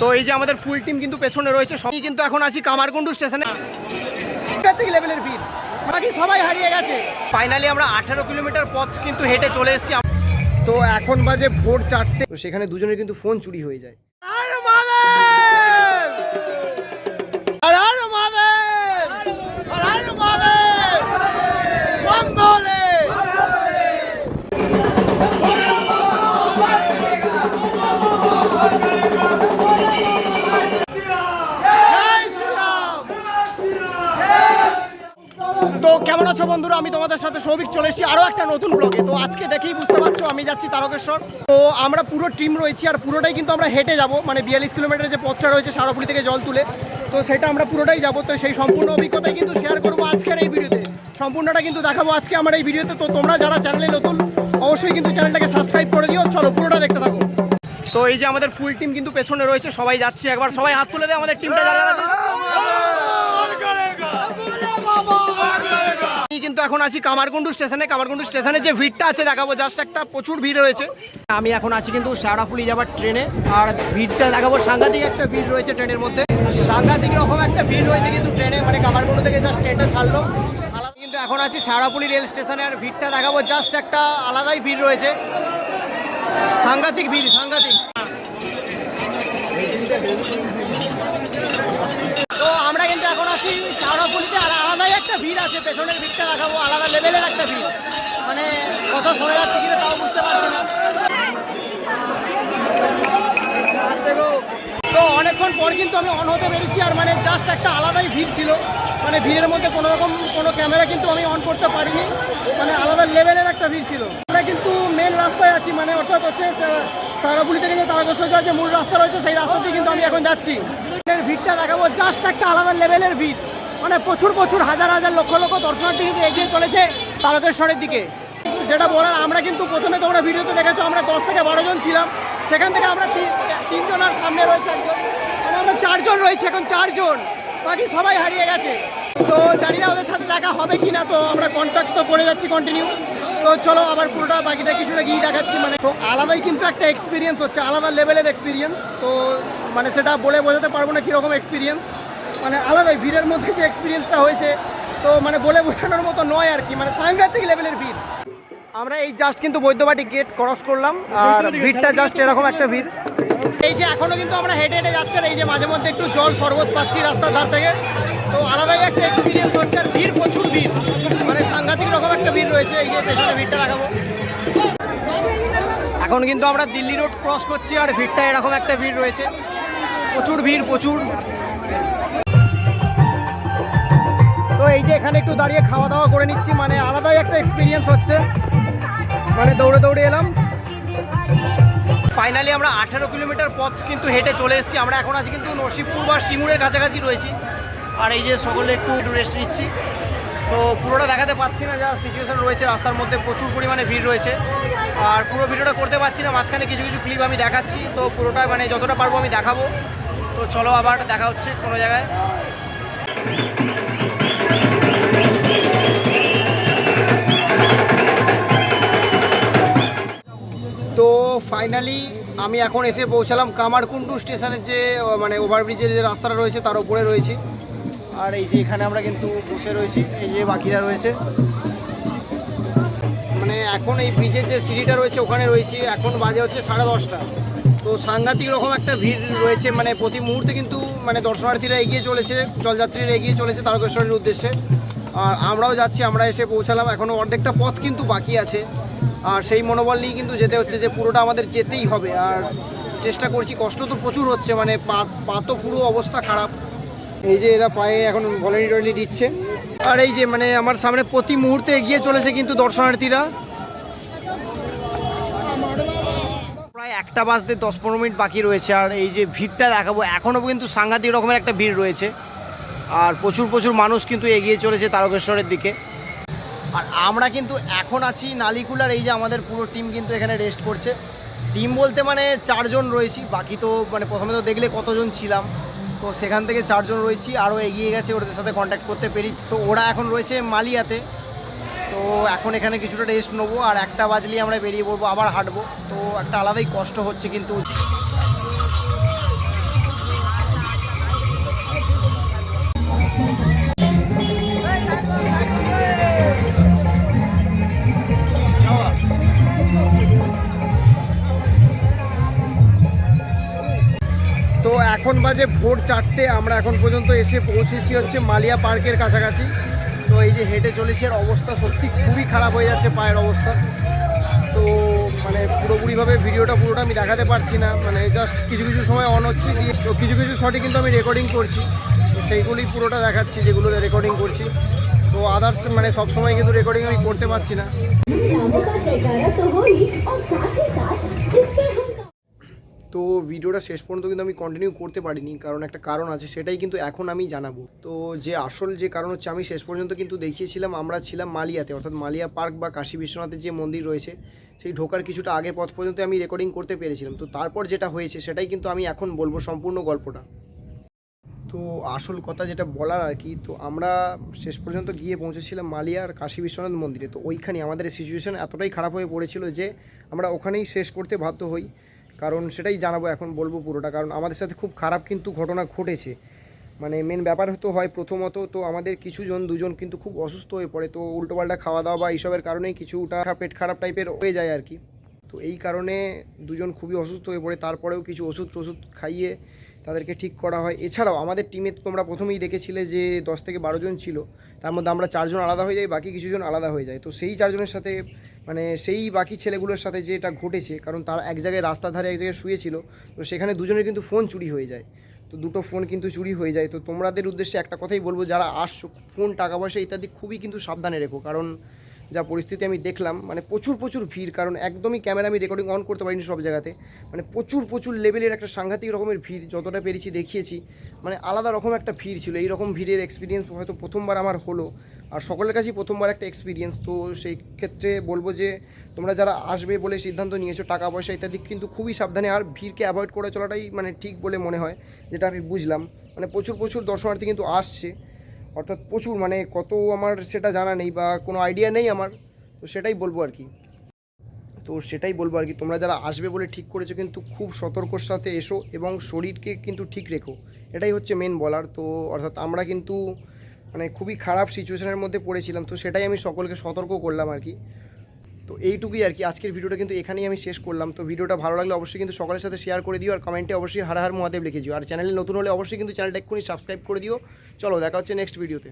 তো এই যে আমাদের ফুল টিম কিন্তু পেছনে রয়েছে সবই কিন্তু এখন আছি কামারকুন্ডু স্টেশনে। লেভেলের ভিড়। বাকি সবাই হারিয়ে গেছে। ফাইনালি আমরা আঠারো কিলোমিটার পথ কিন্তু হেঁটে চলে এসেছি। তো এখন বাজে ভোর চারটে। তো সেখানে দুজনের কিন্তু ফোন চুরি হয়ে যায়। তো আছো বন্ধুরা, আমি তোমাদের সাথে সৌভিক চলে এসেছি আরও একটা নতুন ব্লগে তো আজকে দেখেই বুঝতে পারছ, আমি যাচ্ছি তারকেশ্বর। তো আমরা পুরো টিম রয়েছি আর পুরোটাই কিন্তু আমরা হেঁটে যাব। মানে বিয়াল্লিশ কিলোমিটারের যে পথটা রয়েছে সারাপুলি থেকে জল তুলে, তো সেটা আমরা পুরোটাই যাব। তো সেই সম্পূর্ণ অভিজ্ঞতাই কিন্তু শেয়ার করব আজকের এই ভিডিওতে সম্পূর্ণটা কিন্তু দেখাবো আজকে আমার এই ভিডিওতে তো। তোমরা যারা চ্যানেলে নতুন, অবশ্যই কিন্তু চ্যানেলটাকে সাবস্ক্রাইব করে দিও। চলো পুরোটা দেখতে থাকো। তো এই যে আমাদের ফুল টিম কিন্তু পেছনে রয়েছে, সবাই যাচ্ছে একবার। সবাই হাত তুলে দেয় আমাদের টিমটা যারা কিন্তু এখন আছি কামারকুন্ডু স্টেশনে। কামারকুন্ডু স্টেশনে যে ভিড়টা আছে, দেখাবো। জাস্ট একটা প্রচুর ভিড় রয়েছে। আমি এখন আছি কিন্তু শেওড়াফুলি যাবার ট্রেনে। আর ভিড়টা দেখাবো সাংঘাতিক একটা ভিড় রয়েছে ট্রেনের মধ্যে। সাংঘাতিক রকম একটা ভিড় রয়েছে কিন্তু ট্রেনে। মানে কামারকুন্ডু থেকে জাস্ট ট্রেনটা ছাড়লো। কিন্তু এখন আছি শেওড়াফুলি রেল স্টেশনে। আর ভিড়টা দেখাবো জাস্ট একটা আলাদাই ভিড় রয়েছে। সাংঘাতিক ভিড়, সাংঘাতিক। তো আমরা কিন্তু এখন আছি শাহরাপুলিতে আর আলাদাই একটা ভিড় আছে, পেছনের ভিড়টা দেখাবো, আলাদা লেভেলের একটা ভিড়। মানে কথা শোনা যাচ্ছে কিনা তাও বুঝতে পারছি না। অনেকক্ষণ পর কিন্তু আমি অন হতে পেরেছি, আর মানে জাস্ট একটা আলাদাই ভিড় ছিল। মানে ভিড়ের মধ্যে কোনো রকম কোনো ক্যামেরা কিন্তু আমি অন করতে পারিনি। মানে আলাদা লেভেলের একটা ভিড় ছিল। আমরা কিন্তু মেন রাস্তায় আছি মানে অর্থাৎ হচ্ছে সারাপুলি থেকে যে তারকেশ্বর যে মূল রাস্তা রয়েছে, সেই রাস্তাতেই কিন্তু আমি এখন যাচ্ছি। ভিড়টা দেখাবো জাস্ট একটা আলাদা লেভেলের ভিড়। মানে প্রচুর প্রচুর, হাজার হাজার লক্ষ লক্ষ দর্শনার্থী কিন্তু এগিয়ে চলেছে তারকেশ্বরের দিকে। যেটা বলার, আমরা কিন্তু প্রথমে তোমরা ভিডিওতে দেখেছ, আমরা দশ থেকে বারো জন ছিলাম। সেখান থেকে আমরা তিন- তিনজন আর সামনে রয়েছে একজন। মানে আমরা চারজন রয়েছে, এখন চারজন। বাকি সবাই হারিয়ে গেছে। তো জানি না ওদের সাথে দেখা হবে কি না তো আমরা কন্ট্যাক্ট তো করে যাচ্ছি কন্টিনিউ তো চলো আবার পুরোটা বাকিটা কিছুটা গিয়ে দেখাচ্ছি মানে তো আলাদাই কিন্তু একটা এক্সপিরিয়েন্স হচ্ছে, আলাদা লেভেলের এক্সপিরিয়েন্স তো মানে সেটা বলে বোঝাতে পারব না কীরকম এক্সপিরিয়েন্স মানে আলাদাই ভিড়ের মধ্যে যে এক্সপিরিয়েন্সটা হয়েছে, তো মানে বলে বোঝানোর মতো নয় আর কি মানে সাংঘাতিক লেভেলের ভিড়। আমরা এই জাস্ট কিন্তু বৈদ্যবাটি গেট ক্রস করলাম, আর ভিড়টা জাস্ট এরকম একটা ভিড়। এই যে এখনও কিন্তু আমরা হেঁটে হেঁটে যাচ্ছি এই যে মাঝে মধ্যে একটু জল শরবত পাচ্ছি রাস্তার ধার থেকে। তো আলাদাই একটা এক্সপিরিয়েন্স হচ্ছে, আর ভিড় প্রচুর ভিড়। মানে সাংঘাতিক রকম একটা ভিড় রয়েছে, এই যে পেছনে ভিড়টা দেখাবো। এখন কিন্তু আমরা দিল্লি রোড ক্রস করছি, আর ভিড়টা এরকম একটা ভিড় রয়েছে। প্রচুর ভিড়, প্রচুর। তো এই যে এখানে একটু দাঁড়িয়ে খাওয়া দাওয়া করে নিচ্ছি মানে আলাদাই একটা এক্সপিরিয়েন্স হচ্ছে। মানে দৌড়ে দৌড়ে এলাম। ফাইনালি আমরা আঠেরো কিলোমিটার পথ কিন্তু হেঁটে চলে এসেছি। আমরা এখন আছি কিন্তু নসিবপুর বা সিঙ্গুরের কাছাকাছি রয়েছি। আর এই যে সকলে একটু একটু রেস্ট নিচ্ছি। তো পুরোটা দেখাতে পাচ্ছি না, যা সিচুয়েশন রয়েছে। রাস্তার মধ্যে প্রচুর পরিমাণে ভিড় রয়েছে। আর পুরো ভিডিওটা করতে পারছি না, মাঝখানে কিছু কিছু ক্লিপ আমি দেখাচ্ছি। তো পুরোটা মানে যতটা পারব আমি দেখাবো। তো চলো আবার দেখা হচ্ছে কোনো জায়গায়। তো ফাইনালি আমি এখন এসে পৌঁছালাম কামারকুন্ডু স্টেশনের যে মানে ওভারব্রিজের যে রাস্তাটা রয়েছে তার উপরে রয়েছি। আর এই যে এখানে আমরা কিন্তু বসে রয়েছি, এই যে বাকিরা রয়েছে। মানে এখন এই ব্রিজের যে সিঁড়িটা রয়েছে ওখানে রয়েছি, এখন বাজে হচ্ছে সাড়ে দশটা। তো সাংঘাতিক রকম একটা ভিড় রয়েছে মানে প্রতি মুহূর্তে কিন্তু মানে দর্শনার্থীরা এগিয়ে চলেছে জলযাত্রীরা এগিয়ে চলেছে তারকেশ্বরের উদ্দেশ্যে। আর আমরাও যাচ্ছি, আমরা এসে পৌঁছালাম এখনও অর্ধেকটা পথ কিন্তু বাকি আছে। আর সেই মনোবল নিয়ে কিন্তু যেতে হচ্ছে যে পুরোটা আমাদের যেতেই হবে। আর চেষ্টা করছি, কষ্ট তো প্রচুর হচ্ছে মানে পা পা তো পুরো অবস্থা খারাপ। এই যে এরা পায়ে এখন ভলেন্টি টলেন্টি দিচ্ছে। আর এই যে মানে আমার সামনে প্রতি মুহূর্তে এগিয়ে চলেছে কিন্তু দর্শনার্থীরা। প্রায় একটা বাজতে দশ পনেরো মিনিট বাকি রয়েছে, আর এই যে ভিড়টা দেখাবো এখনও কিন্তু সাংঘাতিক রকমের একটা ভিড় রয়েছে। আর প্রচুর প্রচুর মানুষ কিন্তু এগিয়ে চলেছে তারকেশ্বরের দিকে। আর আমরা কিন্তু এখন আছি নালিকুলার, এই যে আমাদের পুরো টিম কিন্তু এখানে রেস্ট করছে। টিম বলতে মানে চারজন রয়েছি, বাকি তো মানে প্রথমে তো দেখলে কতজন ছিলাম। তো সেখান থেকে চারজন রয়েছি, আরও এগিয়ে গেছে, ওদের সাথে কন্ট্যাক্ট করতে পেরি তো ওরা এখন রয়েছে মালিয়াতে। তো এখন এখানে কিছুটা রেস্ট নেব, আর একটা বাজলেই আমরা বেরিয়ে পড়ব, আবার হাঁটবো। তো একটা আলাদাই কষ্ট হচ্ছে কিন্তু। এখন বাজে ভোর চারটে, আমরা এখন পর্যন্ত এসে পৌঁছেছি হচ্ছে মালিয়া পার্কের কাছাকাছি। তো এই যে হেঁটে চলেছি অবস্থা সত্যি খুবই খারাপ হয়ে যাচ্ছে পায়ের অবস্থা। তো মানে পুরোপুরিভাবে ভিডিওটা পুরোটা আমি দেখাতে পারছি না মানে জাস্ট কিছু কিছু সময় অন হচ্ছে তো কিছু কিছু শটে কিন্তু আমি রেকর্ডিং করছি। তো সেইগুলি পুরোটা দেখাচ্ছি, যেগুলো রেকর্ডিং করছি। তো আদার্স মানে সব সময় কিন্তু রেকর্ডিং আমি করতে পারছি না। তো ভিডিওটা শেষ পর্যন্ত কিন্তু আমি কন্টিনিউ করতে পারিনি, কারণ একটা কারণ আছে, সেটাই কিন্তু এখন আমি জানাব। তো যে আসল যে কারণ হচ্ছে, আমি শেষ পর্যন্ত কিন্তু দেখিয়েছিলাম, আমরা ছিলাম মালিয়াতে, অর্থাৎ মালিয়া পার্ক বা কাশী বিশ্বনাথের যে মন্দির রয়েছে, সেই ঢোকার কিছুটা আগে পথ পর্যন্ত আমি রেকর্ডিং করতে পেরেছিলাম। তো তারপর যেটা হয়েছে, সেটাই কিন্তু আমি এখন বলব সম্পূর্ণ গল্পটা। তো আসল কথা যেটা বলার আর কি, তো আমরা শেষ পর্যন্ত গিয়ে পৌঁছেছিলাম মালিয়ার কাশী বিশ্বনাথ মন্দিরে। তো ওইখানে আমাদের সিচুয়েশান এতটাই খারাপ হয়ে পড়েছিল যে, আমরা ওখানেই শেষ করতে বাধ্য হই। কারণ সেটাই জানাব এখন, বলব পুরোটা। কারণ আমাদের সাথে খুব খারাপ কিন্তু ঘটনা ঘটেছে। মানে মেন ব্যাপার তো হয় প্রথমত তো আমাদের কিছুজন, দুজন কিন্তু খুব অসুস্থ হয়ে পড়ে। তো উল্টোপাল্টা খাওয়া দাওয়া বা এইসবের কারণেই কিছুটা পেট খারাপ টাইপের হয়ে যায় আর কি। তো এই কারণে দুজন খুবই অসুস্থ হয়ে পড়ে। তারপরেও কিছু ওষুধ টষুধ খাইয়ে তাদেরকে ঠিক করা হয়। এছাড়াও আমাদের টিমে তোমরা প্রথমেই দেখেছিলে যে দশ থেকে বারো জন ছিল। তার মধ্যে আমরা চারজন আলাদা হয়ে যাই, বাকি কিছুজন আলাদা হয়ে যায়। তো সেই চারজনের সাথে মানে সেই বাকি ছেলেগুলোর সাথে যে এটা ঘটেছে, কারণ তারা এক জায়গায় রাস্তার ধারে এক জায়গায় শুয়েছিল, তো সেখানে দুজনের কিন্তু ফোন চুরি হয়ে যায়। তো দুটো ফোন কিন্তু চুরি হয়ে যায়। তো তোমাদের উদ্দেশ্যে একটা কথাই বলব, যারা আসছো ফোন টাকা পয়সা ইত্যাদি খুবই কিন্তু সাবধানে রেখো। কারণ যা পরিস্থিতি আমি দেখলাম মানে প্রচুর প্রচুর ভিড়, কারণ একদমই ক্যামেরা আমি রেকর্ডিং অন করতে পারিনি সব জায়গাতে। মানে প্রচুর প্রচুর লেভেলের একটা সাংঘাতিক রকমের ভিড়, যতটা পেরেছি দেখিয়েছি। মানে আলাদা রকম একটা ভিড় ছিল এই রকম ভিড়ের এক্সপিরিয়েন্স হয়তো প্রথমবার আমার হলো। আর সকলের কাছেই প্রথমবার একটা এক্সপিরিয়েন্স তো সেই ক্ষেত্রে বলব যে, তোমরা যারা আসবে বলে সিদ্ধান্ত নিয়েছো, টাকা পয়সা ইত্যাদি, কিন্তু খুবই সাবধানে আর ভিড়কে অ্যাভয়েড করে চলাটাই মানে ঠিক বলে মনে হয়, যেটা আমি বুঝলাম। মানে প্রচুর প্রচুর দর্শনার্থী কিন্তু আসছে। অর্থাৎ প্রচুর মানে কত আমার সেটা জানা নেই বা কোনো আইডিয়া নেই আমার, তো সেটাই বলব আর কি। তো সেটাই বলব আর কি, তোমরা যারা আসবে বলে ঠিক করেছ কিন্তু খুব সতর্কর সাথে এসো এবং শরীরকে কিন্তু ঠিক রেখো। এটাই হচ্ছে মেন বলার, তো অর্থাৎ আমরা কিন্তু মানে খুবই খারাপ সিচুয়েশনের মধ্যে পড়েছিলাম, তো সেটাই আমি সকলকে সতর্ক করলাম আর কি। তো এইটুকুই আর কি। আজকের ভিডিওটা কিন্তু এখানেই আমি শেষ করলাম। তো ভিডিওটা ভালো লাগলে অবশ্যই কিন্তু সকলের সাথে শেয়ার করে দিও আর কমেন্টে অবশ্যই হার হার মহাদেব লিখে দিও। আর চ্যানেলে নতুন হলে অবশ্যই কিন্তু চ্যানেলটা এক্ষুনি সাবস্ক্রাইব করে দিও। চলো, দেখা হচ্ছে নেক্সট ভিডিওতে